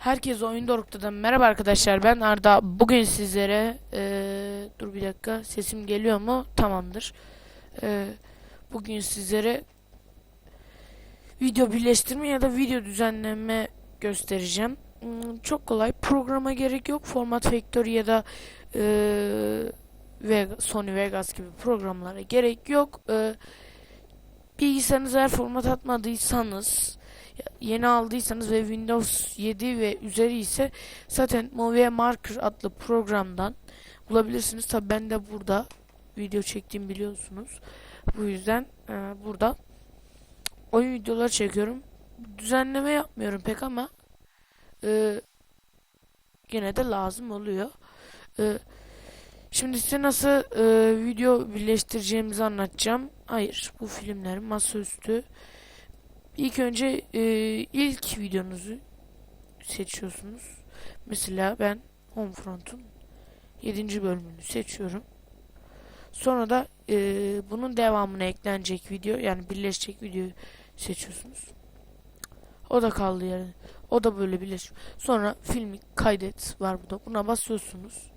Herkese Oyun Doruk'tan merhaba arkadaşlar. Ben Arda. Bugün sizlere eee, dur bir dakika sesim geliyor mu? Tamamdır. Eee, bugün sizlere video birleştirme ya da video düzenleme göstereceğim. Hmm, çok kolay. Programa gerek yok. Format Factory ya da eee, Vega- Sony Vegas gibi programlara gerek yok. Eee bilgisayarınıza eğer format atmadıysanız yeni aldıysanız ve Windows 7 ve üzeri ise zaten Movie Marker adlı programdan bulabilirsiniz. Tabi ben de burada video çektiğimi biliyorsunuz. Bu yüzden e, burada oyun videoları çekiyorum. Düzenleme yapmıyorum pek ama e, gene de lazım oluyor. E, şimdi size nasıl e, video birleştireceğimizi anlatacağım. Hayır bu filmlerin masaüstü. İlk önce e, ilk videonuzu seçiyorsunuz. Mesela ben Homefront'un 7. bölümünü seçiyorum. Sonra da e, bunun devamına eklenecek video yani birleşecek videoyu seçiyorsunuz. O da kaldı yani. O da böyle birleşiyor. Sonra filmi kaydet var burada. Buna basıyorsunuz.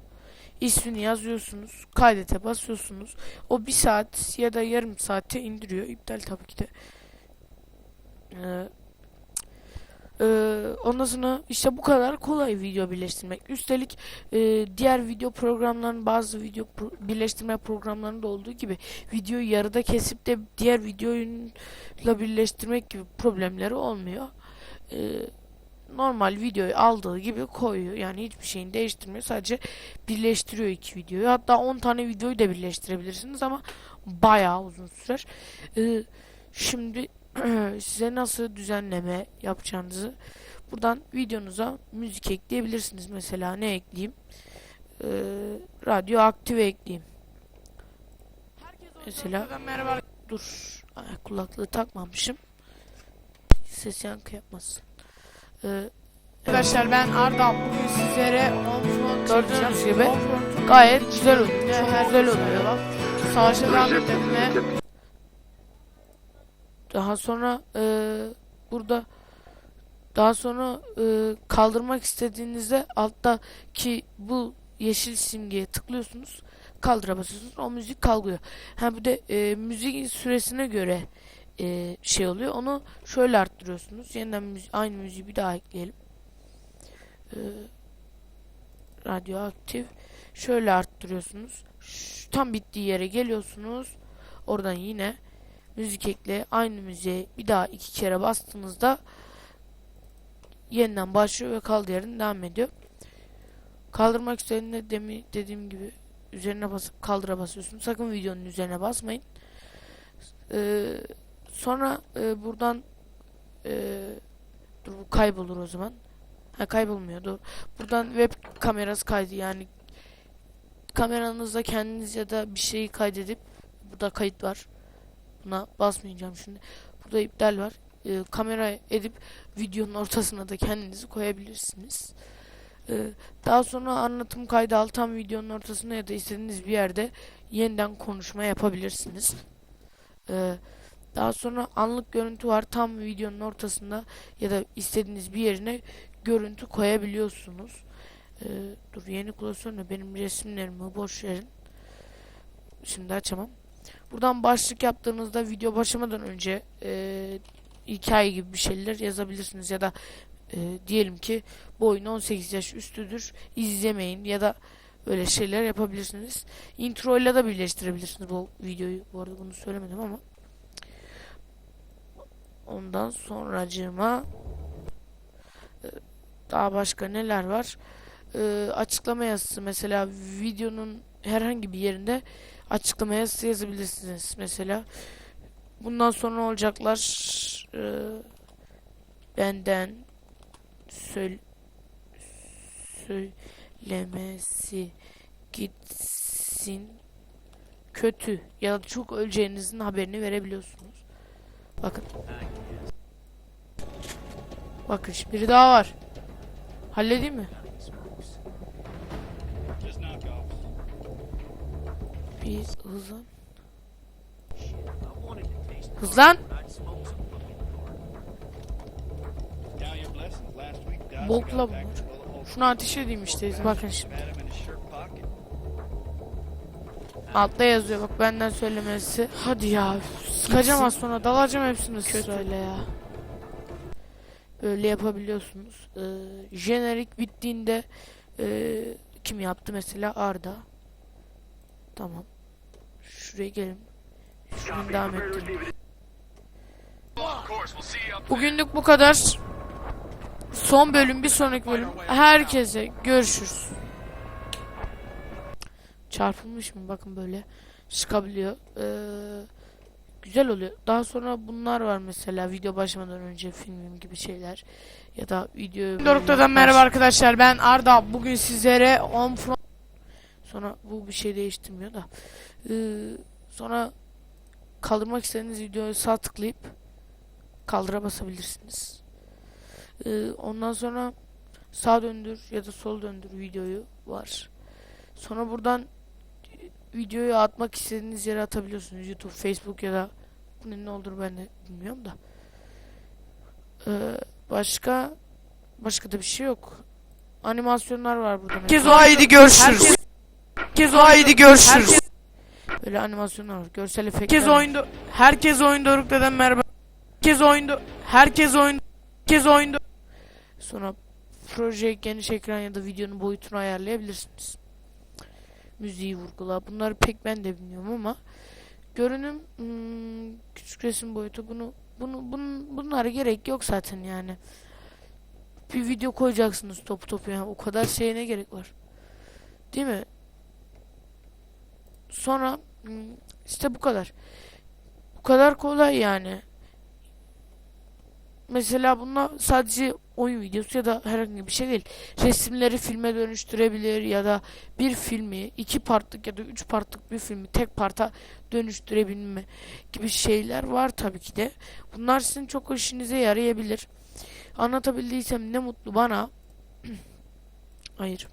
İsmini yazıyorsunuz. Kaydete basıyorsunuz. O bir saat ya da yarım saate indiriyor. İptal tabii ki de. Ee, e, ondan sonra işte bu kadar kolay video birleştirmek. Üstelik e, diğer video programlarının bazı video pro- birleştirme programlarında olduğu gibi videoyu yarıda kesip de diğer videoyla birleştirmek gibi problemleri olmuyor. E, normal videoyu aldığı gibi koyuyor. Yani hiçbir şeyini değiştirmiyor. Sadece birleştiriyor iki videoyu. Hatta 10 tane videoyu da birleştirebilirsiniz ama bayağı uzun sürer. E, şimdi size nasıl düzenleme yapacağınızı buradan videonuza müzik ekleyebilirsiniz. Mesela ne ekleyeyim? Ee, radyo aktive ekleyeyim. Mesela merhaba. Dur. Ay, kulaklığı takmamışım. Ses yankı yapmasın. Ee, Arkadaşlar ben Arda bugün sizlere Gördüğünüz gibi gayet güzel oluyor. Çok her güzel oluyor. Savaşa devam edelim ve Daha sonra e, burada daha sonra e, kaldırmak istediğinizde alttaki bu yeşil simgeye tıklıyorsunuz. Kaldıra basıyorsunuz. O müzik kalkıyor. Ha bir de e, müzik süresine göre e, şey oluyor. Onu şöyle arttırıyorsunuz. Yeniden müzi- aynı müziği bir daha ekleyelim. E, radyoaktif. Şöyle arttırıyorsunuz. Ş- tam bittiği yere geliyorsunuz. Oradan yine müzik ekle aynı müziğe bir daha iki kere bastığınızda yeniden başlıyor ve kaldığı yerden devam ediyor. Kaldırmak istediğinde demi, dediğim gibi üzerine basıp kaldıra basıyorsunuz. Sakın videonun üzerine basmayın. Ee, sonra e, buradan e, dur bu kaybolur o zaman. Ha kaybolmuyor dur. Buradan web kamerası kaydı yani kameranızda kendiniz ya da bir şeyi kaydedip burada kayıt var. Buna basmayacağım şimdi. Burada iptal var. Ee, kamera edip videonun ortasına da kendinizi koyabilirsiniz. Ee, daha sonra anlatım kaydı al tam videonun ortasına ya da istediğiniz bir yerde yeniden konuşma yapabilirsiniz. Ee, daha sonra anlık görüntü var tam videonun ortasında ya da istediğiniz bir yerine görüntü koyabiliyorsunuz. Ee, dur yeni klasör ne benim resimlerimi boş verin. Şimdi açamam. Buradan başlık yaptığınızda video başlamadan önce e, hikaye gibi bir şeyler yazabilirsiniz ya da e, diyelim ki bu oyun 18 yaş üstüdür izlemeyin ya da öyle şeyler yapabilirsiniz. Intro ile de birleştirebilirsiniz bu videoyu. Bu arada bunu söylemedim ama ondan sonracığıma e, daha başka neler var? E, açıklama yazısı mesela videonun herhangi bir yerinde açıklama yazısı yazabilirsiniz mesela. Bundan sonra olacaklar e, benden söyle, söylemesi gitsin kötü ya da çok öleceğinizin haberini verebiliyorsunuz. Bakın. Bakın biri daha var. Halledeyim mi? Bir hızlan. Hızlan. Bokla bunlar. Şunu ateş edeyim işte. Bakın şimdi. Altta yazıyor bak benden söylemesi. Hadi ya. Sıkacağım az sonra dalacağım hepsini sırayla ya. Böyle yapabiliyorsunuz. Ee, jenerik bittiğinde ee, kim yaptı mesela Arda. Tamam. Şuraya gelin. Şuradan devam ettirelim. Bugünlük bu kadar. Son bölüm bir sonraki bölüm. Herkese görüşürüz. Çarpılmış mı? Bakın böyle çıkabiliyor. Ee, güzel oluyor. Daha sonra bunlar var mesela video başlamadan önce filmim gibi şeyler ya da video Doruk'tan merhaba arkadaşlar. Ben Arda. Bugün sizlere On From Sonra bu bir şey değiştirmiyor da. Ee, sonra kaldırmak istediğiniz videoyu sağ tıklayıp kaldıra basabilirsiniz. Ee, ondan sonra sağ döndür ya da sol döndür videoyu var. Sonra buradan videoyu atmak istediğiniz yere atabiliyorsunuz. YouTube, Facebook ya da bunun ne olduğunu ben de bilmiyorum da. Ee, başka başka da bir şey yok. Animasyonlar var burada. Herkes mesela. haydi görüşürüz. Herkes haydi görüşürüz. Böyle animasyonlar var. Görsel efektler. Herkes oyunda herkes oyun Doruk'tan merhaba. Herkes oyunda herkes oyun herkes oyunda Sonra proje geniş ekran ya da videonun boyutunu ayarlayabilirsiniz. Müziği vurgula. Bunları pek ben de bilmiyorum ama görünüm hmm, küçük resim boyutu bunu bunu bunun bunlara gerek yok zaten yani. Bir video koyacaksınız topu topu yani o kadar şeye ne gerek var? Değil mi? Sonra işte bu kadar. Bu kadar kolay yani. Mesela bunlar sadece oyun videosu ya da herhangi bir şey değil. Resimleri filme dönüştürebilir ya da bir filmi iki partlık ya da üç partlık bir filmi tek parta dönüştürebilme gibi şeyler var tabii ki de. Bunlar sizin çok işinize yarayabilir. Anlatabildiysem ne mutlu bana. Hayır.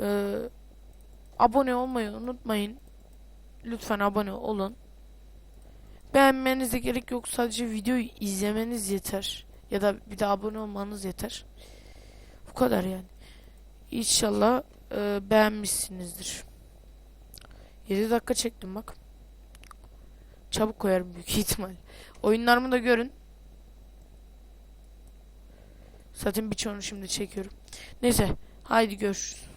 Ee, abone olmayı unutmayın. Lütfen abone olun. Beğenmenize gerek yok. Sadece videoyu izlemeniz yeter. Ya da bir de abone olmanız yeter. Bu kadar yani. İnşallah e, beğenmişsinizdir. 7 dakika çektim bak. Çabuk koyarım büyük ihtimal. Oyunlarımı da görün. Zaten birçoğunu şimdi çekiyorum. Neyse. Haydi görüşürüz.